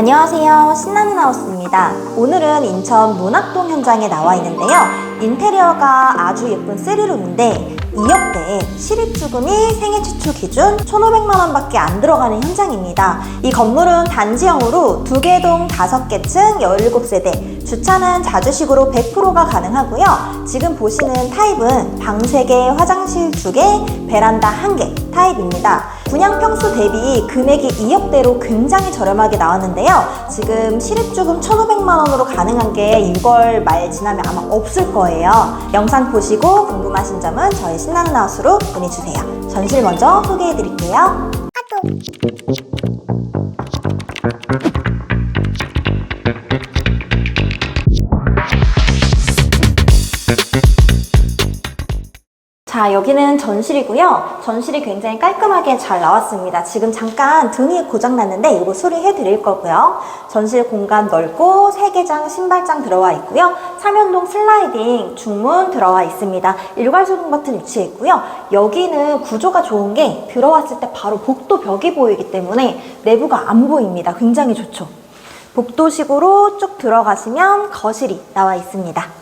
안녕하세요. 신나는 하우스입니다. 오늘은 인천 문학동 현장에 나와 있는데요. 인테리어가 아주 예쁜 3룸인데 2억대에 실입주금이 생애 최초 기준 1,500만 원밖에 안 들어가는 현장입니다. 이 건물은 단지형으로 2개 동 5개 층 17세대, 주차는 자주식으로 100%가 가능하고요. 지금 보시는 타입은 방 3개, 화장실 2개, 베란다 1개 타입입니다. 분양 평수 대비 금액이 2억대로 굉장히 저렴하게 나왔는데요. 지금 실입주금 1,500만 원으로 가능한 게 6월 말 지나면 아마 없을 거예요. 영상 보시고 궁금하신 점은 저희 신나는 하우스로 문의 주세요. 전실 먼저 소개해 드릴게요. 여기는 전실이고요. 전실이 굉장히 깔끔하게 잘 나왔습니다. 지금 잠깐 등이 고장났는데 이거 수리해 드릴 거고요. 전실 공간 넓고 세개장 신발장 들어와 있고요. 삼연동 슬라이딩 중문 들어와 있습니다. 일괄 소등 버튼 위치해 있고요. 여기는 구조가 좋은 게 들어왔을 때 바로 복도 벽이 보이기 때문에 내부가 안 보입니다. 굉장히 좋죠. 복도식으로 쭉 들어가시면 거실이 나와 있습니다.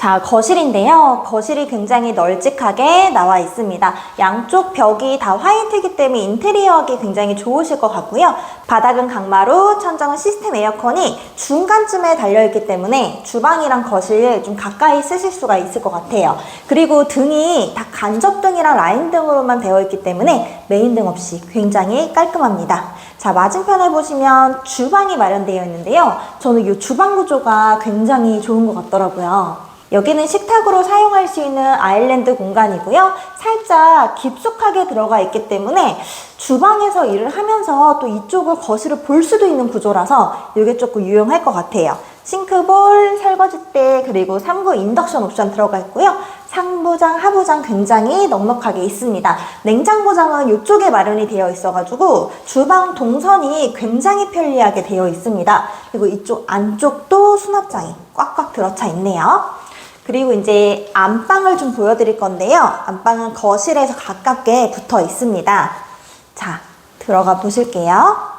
자, 거실인데요. 거실이 굉장히 널찍하게 나와 있습니다. 양쪽 벽이 다 화이트이기 때문에 인테리어하기 굉장히 좋으실 것 같고요. 바닥은 강마루, 천장은 시스템 에어컨이 중간쯤에 달려있기 때문에 주방이랑 거실 좀 가까이 쓰실 수가 있을 것 같아요. 그리고 등이 다 간접등이랑 라인등으로만 되어 있기 때문에 메인등 없이 굉장히 깔끔합니다. 자, 맞은편에 보시면 주방이 마련되어 있는데요. 저는 이 주방 구조가 굉장히 좋은 것 같더라고요. 여기는 식탁으로 사용할 수 있는 아일랜드 공간이고요. 살짝 깊숙하게 들어가 있기 때문에 주방에서 일을 하면서 또 이쪽을 거실을 볼 수도 있는 구조라서 이게 조금 유용할 것 같아요. 싱크볼, 설거지대, 그리고 3구 인덕션 옵션 들어가 있고요. 상부장, 하부장 굉장히 넉넉하게 있습니다. 냉장고장은 이쪽에 마련이 되어 있어가지고 주방 동선이 굉장히 편리하게 되어 있습니다. 그리고 이쪽 안쪽도 수납장이 꽉꽉 들어차 있네요. 그리고 이제 안방을 좀 보여드릴 건데요. 안방은 거실에서 가깝게 붙어 있습니다. 자, 들어가 보실게요.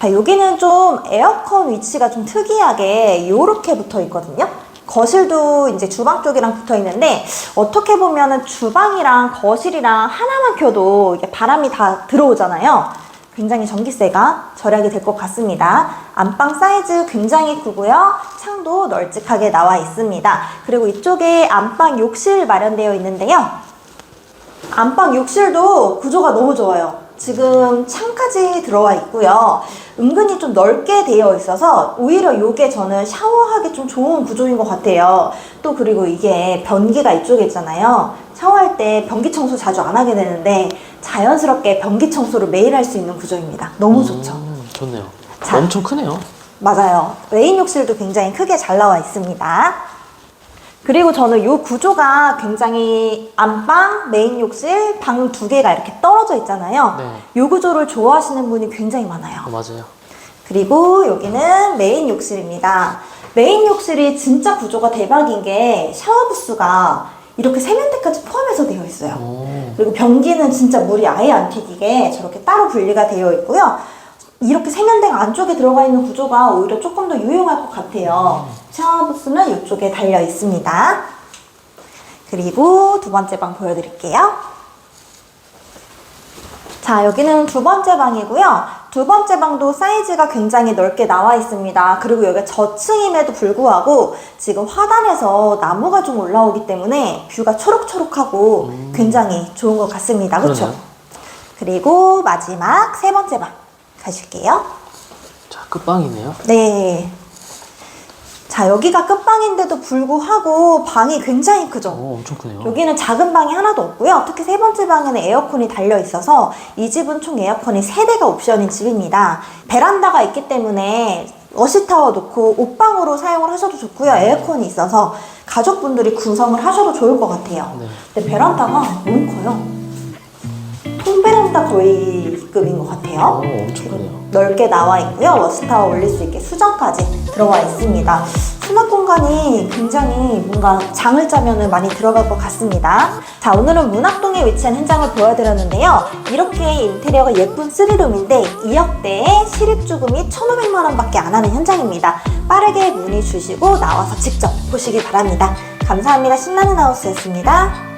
자, 여기는 좀 에어컨 위치가 좀 특이하게 이렇게 붙어 있거든요. 거실도 이제 주방 쪽이랑 붙어 있는데 어떻게 보면은 주방이랑 거실이랑 하나만 켜도 바람이 다 들어오잖아요. 굉장히 전기세가 절약이 될 것 같습니다. 안방 사이즈 굉장히 크고요. 창도 널찍하게 나와 있습니다. 그리고 이쪽에 안방 욕실 마련되어 있는데요. 안방 욕실도 구조가 너무 좋아요. 지금 창까지 들어와 있고요. 은근히 좀 넓게 되어 있어서 오히려 이게 저는 샤워하기 좀 좋은 구조인 것 같아요. 또 그리고 이게 변기가 이쪽에 있잖아요. 샤워할 때 변기 청소 자주 안 하게 되는데 자연스럽게 변기 청소를 매일 할 수 있는 구조입니다. 너무 좋죠. 음, 좋네요. 자. 엄청 크네요. 맞아요. 메인 욕실도 굉장히 크게 잘 나와 있습니다. 그리고 저는 이 구조가 굉장히 안방, 메인 욕실, 방 두 개가 이렇게 떨어져 있잖아요. 네. 이 구조를 좋아하시는 분이 굉장히 많아요. 어, 맞아요. 그리고 여기는 메인 욕실입니다. 메인 욕실이 진짜 구조가 대박인 게 샤워 부스가 이렇게 세면대까지 포함해서 되어 있어요. 오, 그리고 변기는 진짜 물이 아예 안 튀기게 저렇게 따로 분리가 되어 있고요. 이렇게 세면대가 안쪽에 들어가 있는 구조가 오히려 조금 더 유용할 것 같아요. 샤워 부스는 이쪽에 달려 있습니다. 그리고 두 번째 방 보여드릴게요. 자, 여기는 두 번째 방이고요. 두 번째 방도 사이즈가 굉장히 넓게 나와 있습니다. 그리고 여기가 저층임에도 불구하고 지금 화단에서 나무가 좀 올라오기 때문에 뷰가 초록초록하고 굉장히 좋은 것 같습니다. 그렇죠? 그러네요. 그리고 마지막 세 번째 방 가실게요. 자, 끝방이네요. 네. 자, 여기가 끝방인데도 불구하고 방이 굉장히 크죠? 오, 엄청 크네요. 여기는 작은 방이 하나도 없고요. 특히 세 번째 방에는 에어컨이 달려 있어서 이 집은 총 에어컨이 세대가 옵션인 집입니다. 베란다가 있기 때문에 어시타워 놓고 옷방으로 사용을 하셔도 좋고요. 에어컨이 있어서 가족분들이 구성을 하셔도 좋을 것 같아요. 네. 근데 베란다가 너무 커요. 통베란다 거의 급인 것 오, 같아요. 엄청 크네요. 넓게 나와 있고요. 워스타워 올릴 수 있게 수전까지 들어와 있습니다. 수납 공간이 굉장히 뭔가 장을 짜면은 많이 들어갈 것 같습니다. 자, 오늘은 문학동에 위치한 현장을 보여드렸는데요. 이렇게 인테리어가 예쁜 3룸인데 2억대에 실입주금이 1,500만 원밖에 안 하는 현장입니다. 빠르게 문의 주시고 나와서 직접 보시기 바랍니다. 감사합니다. 신나는 하우스였습니다.